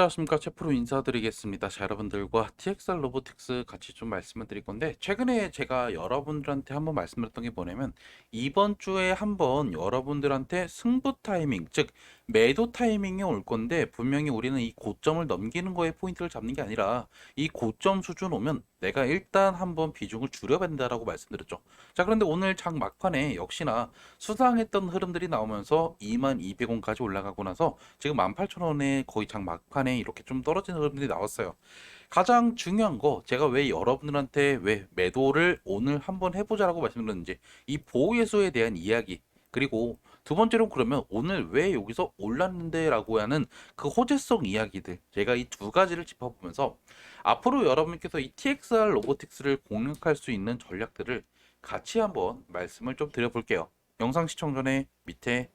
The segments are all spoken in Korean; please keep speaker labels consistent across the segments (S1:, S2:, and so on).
S1: 안녕하십니까 채프로 인사드리겠습니다. 자 여러분들과 TXR 로보틱스 같이 좀 말씀을 드릴 건데 최근에 제가 여러분들한테 한번 말씀드렸던 게 뭐냐면 이번 주에 한번 여러분들한테 승부 타이밍 즉 매도 타이밍이 올 건데 분명히 우리는 이 고점을 넘기는 거에 포인트를 잡는 게 아니라 이 고점 수준 오면 내가 일단 한번 비중을 줄여야 된다라고 말씀드렸죠. 자 그런데 오늘 장 막판에 역시나 수상했던 흐름들이 나오면서 2200원까지 올라가고 나서 지금 18,000원에 거의 장 막판에 이렇게 좀 떨어지는 흐름들이 나왔어요. 가장 중요한 거 제가 왜 여러분들한테 왜 매도를 오늘 한번 해보자라고 말씀드렸는지 이 보호예수에 대한 이야기 그리고 두 번째로 그러면 오늘 왜 여기서 올랐는데라고 하는 그 호재성 이야기들 제가 이 두 가지를 짚어보면서 앞으로 여러분께서 이 TXR 로보틱스를 공략할 수 있는 전략들을 같이 한번 말씀을 좀 드려볼게요. 영상 시청 전에 밑에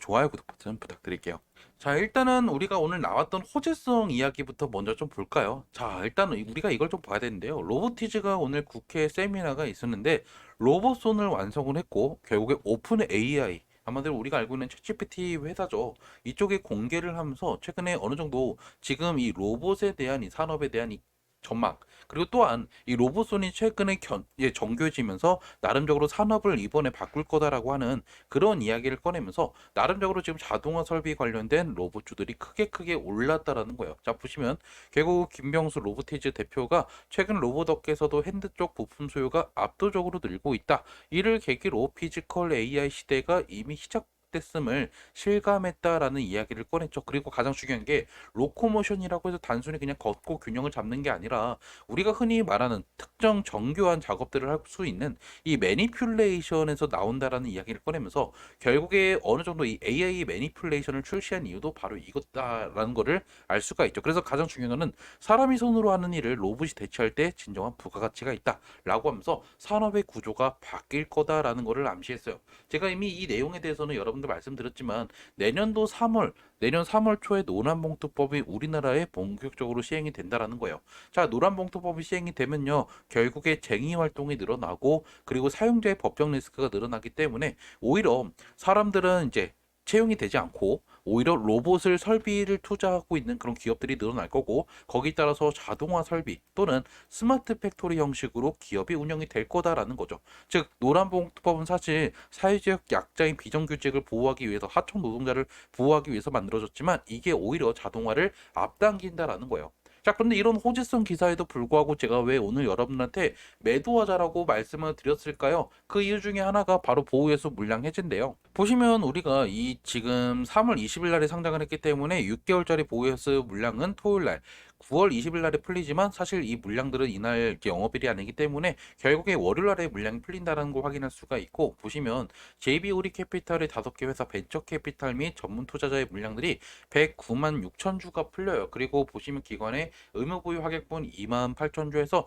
S1: 좋아요, 구독 버튼 부탁드릴게요. 자, 일단은 우리가 오늘 나왔던 호재성 이야기부터 먼저 좀 볼까요? 자, 일단 우리가 이걸 좀 봐야 되는데요. 로보티즈가 오늘 국회 세미나가 있었는데 로봇손을 완성을 했고 결국에 오픈 AI 아마도 우리가 알고 있는 챗GPT 회사죠. 이쪽에 공개를 하면서 최근에 어느 정도 지금 이 로봇에 대한 이 산업에 대한 이 전망 그리고 또한 이 로봇손이 최근에 견, 예, 정교해지면서 나름적으로 산업을 이번에 바꿀 거다라고 하는 그런 이야기를 꺼내면서 나름적으로 지금 자동화 설비 관련된 로봇주들이 크게 크게 올랐다라는 거예요. 자 보시면 결국 김병수 로보티즈 대표가 최근 로봇 업계에서도 핸드 쪽 부품 수요가 압도적으로 늘고 있다. 이를 계기로 피지컬 AI 시대가 이미 시작 됐음을 실감했다라는 이야기를 꺼냈죠. 그리고 가장 중요한 게 로코모션이라고 해서 단순히 그냥 걷고 균형을 잡는 게 아니라 우리가 흔히 말하는 특정 정교한 작업들을 할 수 있는 이 매니퓰레이션에서 나온다라는 이야기를 꺼내면서 결국에 어느 정도 이 AI 매니퓰레이션을 출시한 이유도 바로 이것다라는 거를 알 수가 있죠. 그래서 가장 중요한 거는 사람이 손으로 하는 일을 로봇이 대체할 때 진정한 부가가치가 있다라고 하면서 산업의 구조가 바뀔 거다라는 거를 암시했어요. 제가 이미 이 내용에 대해서는 여러분들 말씀드렸지만 내년도 3월 내년 3월 초에 노란봉투법이 우리나라에 본격적으로 시행이 된다라는 거예요. 자, 노란봉투법이 시행이 되면요. 결국에 쟁의 활동이 늘어나고 그리고 사용자의 법적 리스크가 늘어나기 때문에 오히려 사람들은 이제 채용이 되지 않고 오히려 로봇을 설비를 투자하고 있는 그런 기업들이 늘어날 거고 거기에 따라서 자동화 설비 또는 스마트 팩토리 형식으로 기업이 운영이 될 거다라는 거죠. 즉 노란봉투법은 사실 사회적 약자인 비정규직을 보호하기 위해서 하청 노동자를 보호하기 위해서 만들어졌지만 이게 오히려 자동화를 앞당긴다라는 거예요. 자, 그런데 이런 호재성 기사에도 불구하고 제가 왜 오늘 여러분한테 매도하자라고 말씀을 드렸을까요? 그 이유 중에 하나가 바로 보호예수 물량 해제인데요. 보시면 우리가 이 지금 3월 20일 날에 상장을 했기 때문에 6개월짜리 보호예수 물량은 토요일 날 9월 20일 날에 풀리지만 사실 이 물량들은 이날 영업일이 아니기 때문에 결국에 월요일 날에 물량이 풀린다는 걸 확인할 수가 있고 보시면 JB 우리 캐피탈의 다섯 개 회사 벤처 캐피탈 및 전문 투자자의 물량들이 109만 6천 주가 풀려요. 그리고 보시면 기관의 의무 보유 하객분 2만 8천 주에서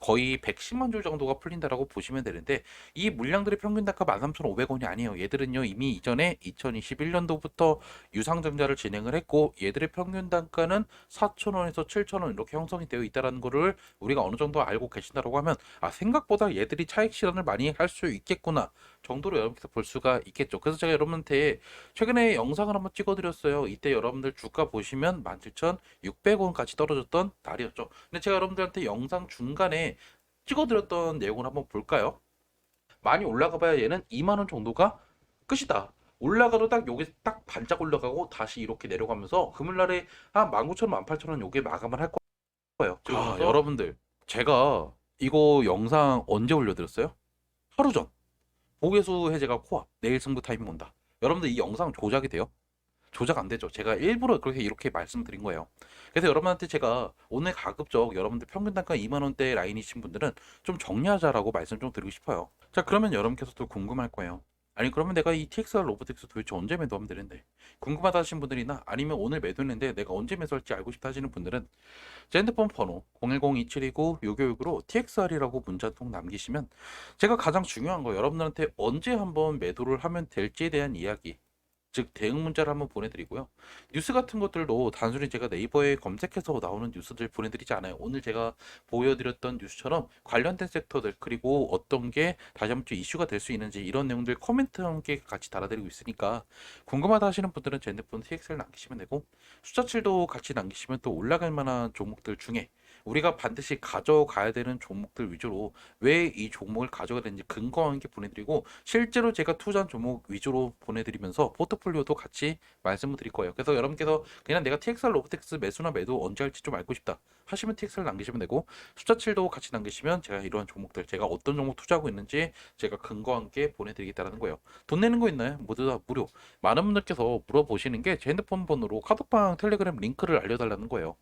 S1: 거의 110만 주 정도가 풀린다라고 보시면 되는데 이 물량들의 평균 단가 13,500원이 아니에요. 얘들은요 이미 이전에 2021년도부터 유상증자를 진행을 했고 얘들의 평균 단가는 4,000원에서 7,000원 이렇게 형성이 되어 있다라는 거를 우리가 어느 정도 알고 계신다라고 하면 아 생각보다 얘들이 차익 실현을 많이 할 수 있겠구나 정도로 여러분께서 볼 수가 있겠죠. 그래서 제가 여러분한테 최근에 영상을 한번 찍어드렸어요. 이때 여러분들 주가 보시면 17,600원까지 떨어졌던 날이었죠. 근데 제가 여러분들한테 영상 중간에 찍어드렸던 내용을 한번 볼까요? 많이 올라가 봐야 얘는 2만원 정도가 끝이다. 올라가도 딱 여기 딱 반짝 올라가고 다시 이렇게 내려가면서 금요일날에 한 19,000원, 18,000원 요게 마감을 할 거예요. 자, 여러분들 제가 이거 영상 언제 올려드렸어요? 하루 전. 보계수 해제가 코앞. 내일 승부 타이밍 온다. 여러분들 이 영상 조작이 돼요? 조작 안 되죠. 제가 일부러 그렇게 이렇게 말씀드린 거예요. 그래서 여러분한테 제가 오늘 가급적 여러분들 평균 단가 2만 원대 라인이신 분들은 좀 정리하자라고 말씀 좀 드리고 싶어요. 자, 그러면 여러분께서도 궁금할 거예요. 아니 그러면 내가 이 TXR 로보틱스 도대체 언제 매도하면 되는데? 궁금하다 하신 분들이나 아니면 오늘 매도했는데 내가 언제 매수할지 알고 싶다 하시는 분들은 제 핸드폰 번호 010-2729-696으로 TXR이라고 문자 통 남기시면 제가 가장 중요한 거 여러분들한테 언제 한번 매도를 하면 될지에 대한 이야기 즉 대응 문자를 한번 보내드리고요. 뉴스 같은 것들도 단순히 제가 네이버에 검색해서 나오는 뉴스들 보내드리지 않아요. 오늘 제가 보여드렸던 뉴스처럼 관련된 섹터들 그리고 어떤 게 다시 한번 좀 이슈가 될 수 있는지 이런 내용들 코멘트와 함께 같이 달아드리고 있으니까 궁금하다 하시는 분들은 제 핸드폰 TX를 남기시면 되고 숫자 7도 같이 남기시면 또 올라갈 만한 종목들 중에 우리가 반드시 가져가야 되는 종목들 위주로 왜 이 종목을 가져가야 되는지 근거와 함께 보내드리고 실제로 제가 투자한 종목 위주로 보내드리면서 포트폴리오도 같이 말씀을 드릴 거예요. 그래서 여러분께서 그냥 내가 TXR 로보텍스 매수나 매도 언제 할지 좀 알고 싶다 하시면 TX를 남기시면 되고 숫자 7도 같이 남기시면 제가 이러한 종목들 제가 어떤 종목 투자하고 있는지 제가 근거와 함께 보내드리겠다는 거예요. 돈 내는 거 있나요? 모두 다 무료. 많은 분들께서 물어보시는 게 제 핸드폰 번호로 카톡방 텔레그램 링크를 알려달라는 거예요.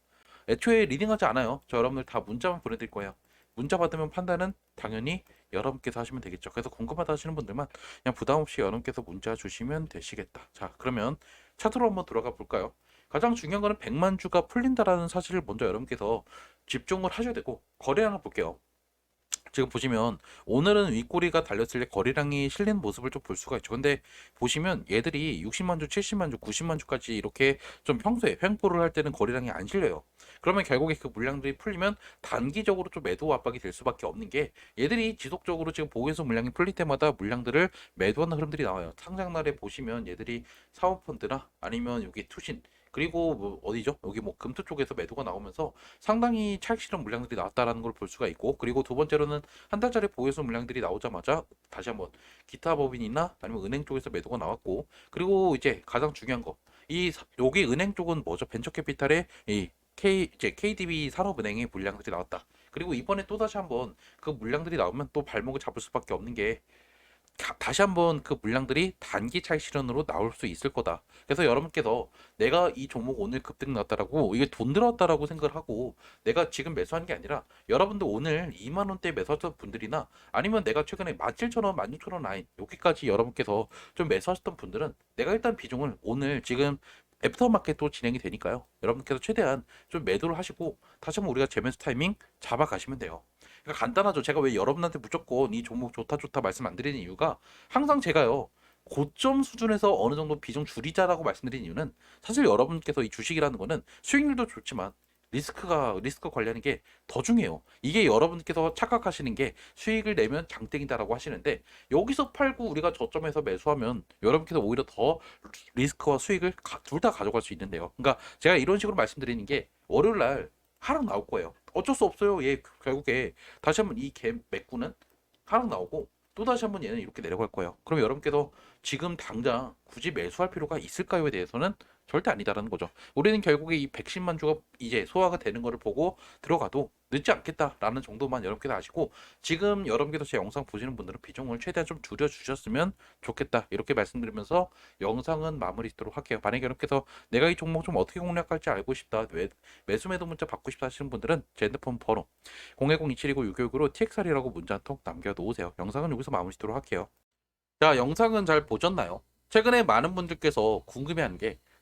S1: 애초에 리딩하지 않아요. 저 여러분들 다 문자만 보내드릴 거예요. 문자 받으면 판단은 당연히 여러분께서 하시면 되겠죠. 그래서 궁금하다 하시는 분들만 그냥 부담 없이 여러분께서 문자 주시면 되시겠다. 자, 그러면 차트로 한번 들어가 볼까요? 가장 중요한 거는 100만 주가 풀린다라는 사실을 먼저 여러분께서 집중을 하셔야 되고 거래량을 볼게요. 지금 보시면 오늘은 윗꼬리가 달렸을 때 거래량이 실리는 모습을 좀 볼 수가 있죠. 근데 보시면 얘들이 60만 주, 70만 주, 90만 주까지 이렇게 좀 평소에 횡보를 할 때는 거래량이 안 실려요. 그러면 결국에 그 물량들이 풀리면 단기적으로 좀 매도 압박이 될 수밖에 없는 게 얘들이 지속적으로 지금 보호해서 물량이 풀릴 때마다 물량들을 매도하는 흐름들이 나와요. 상장 날에 보시면 얘들이 사모펀드나 아니면 여기 투신 그리고 뭐 어디죠? 여기 뭐 금투 쪽에서 매도가 나오면서 상당히 실현 물량들이 나왔다라는 걸 볼 수가 있고 그리고 두 번째로는 한 달짜리 보유서 물량들이 나오자마자 다시 한번 기타 법인이나 아니면 은행 쪽에서 매도가 나왔고 그리고 이제 가장 중요한 거 이 여기 은행 쪽은 뭐죠? 벤처캐피탈의 이 K 이제 KDB 산업은행의 물량들이 나왔다. 그리고 이번에 또 다시 한번 그 물량들이 나오면 또 발목을 잡을 수밖에 없는 게 가- 다시 한번 그 물량들이 단기 차익 실현으로 나올 수 있을 거다. 그래서 여러분께서 내가 이 종목 오늘 급등 났다라고 이게 돈 들어왔다라고 생각을 하고 내가 지금 매수한 게 아니라 여러분들 오늘 2만 원대 매수하셨던 분들이나 아니면 내가 최근에 17,000원, 16,000원 라인 여기까지 여러분께서 좀 매수하셨던 분들은 내가 일단 비중을 오늘 지금 애프터마켓도 진행이 되니까요. 여러분께서 최대한 좀 매도를 하시고 다시 한번 우리가 재매수 타이밍 잡아가시면 돼요. 그러니까 간단하죠. 제가 왜 여러분한테 무조건 이 종목 좋다 좋다 말씀 안 드리는 이유가 항상 제가요. 고점 수준에서 어느 정도 비중 줄이자라고 말씀드린 이유는 사실 여러분께서 이 주식이라는 거는 수익률도 좋지만 리스크가 리스크 관리하는 게 더 중요해요. 이게 여러분께서 착각하시는 게 수익을 내면 장땡이다라고 하시는데 여기서 팔고 우리가 저점에서 매수하면 여러분께서 오히려 더 리스크와 수익을 둘 다 가져갈 수 있는데요. 그러니까 제가 이런 식으로 말씀드리는 게 월요일 날 하락 나올 거예요. 어쩔 수 없어요. 얘 결국에 다시 한번 이개 맥구는 하락 나오고 또 다시 한번 얘는 이렇게 내려갈 거예요. 그럼 여러분께서 지금 당장 굳이 매수할 필요가 있을까요에 대해서는 절대 아니다라는 거죠. 우리는 결국에 이 110만 주가 이제 소화가 되는 거를 보고 들어가도 늦지 않겠다라는 정도만 여러분께서 아시고 지금 여러분께서 제 영상 보시는 분들은 비중을 최대한 좀 줄여 주셨으면 좋겠다 이렇게 말씀드리면서 영상은 마무리 짓도록 할게요. 만약에 여러분께서 내가 이 종목 좀 어떻게 공략할지 알고 싶다 매, 매수 매도 문자 받고 싶다 하시는 분들은 제 핸드폰 번호 010-2729-666으로 TXR이라고 문자 한 통 남겨놓으세요. 영상은 여기서 마무리 짓도록 할게요. 자 영상은 잘 보셨나요? 최근에 많은 분들께서 궁금해하는 게